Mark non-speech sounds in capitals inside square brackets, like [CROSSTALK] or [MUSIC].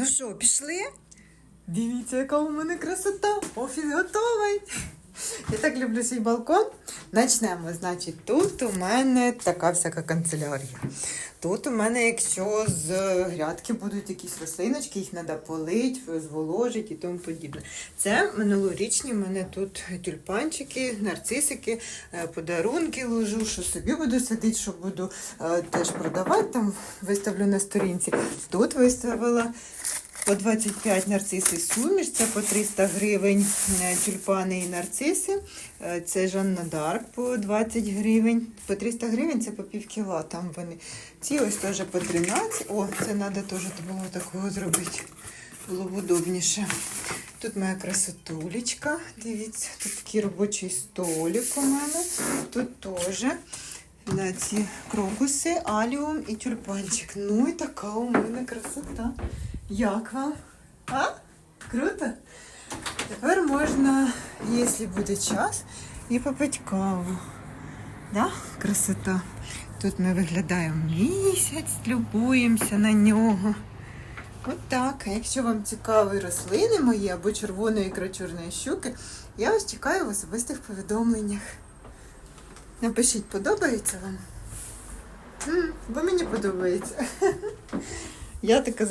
Ну що, пішли? Дивіться, яка у мене красота! Офіс готовий! Я так люблю свій балкон. Начнемо. Значить, тут у мене така всяка канцелярія. Тут у мене, якщо з грядки будуть якісь рослиночки, їх треба полити, зволожити і тому подібне. Це минулорічні в мене тут тюльпанчики, нарцисики, е, подарунки ложу, що собі буду садити, що буду е, теж продавати, там виставлю на сторінці. Тут виставила по 25 нарциси суміш, це по 300 гривень е, тюльпани і нарциси. Е, Це Жанна Дарк по 20 гривень. По 300 гривень це по пів кіла. Там вони. Ці ось теж по 13. О, це треба теж було такого зробити. Було б удобніше. Тут моя красотулечка. Дивіться, тут такий робочий столик у мене. Тут теж на ці крокуси, аліум і тюльпанчик. Ну і така у мене красота. Як вам? А? Круто? Тепер можна, якщо буде час, і попити каву. Да? Красота. Тут ми виглядаємо місяць, любуємося на нього. От так. А якщо вам цікаві рослини мої або червоної ікра чорної щуки, я вас чекаю в особистих повідомленнях. Напишіть, подобається вам? Бо мені подобається. [LAUGHS] Я така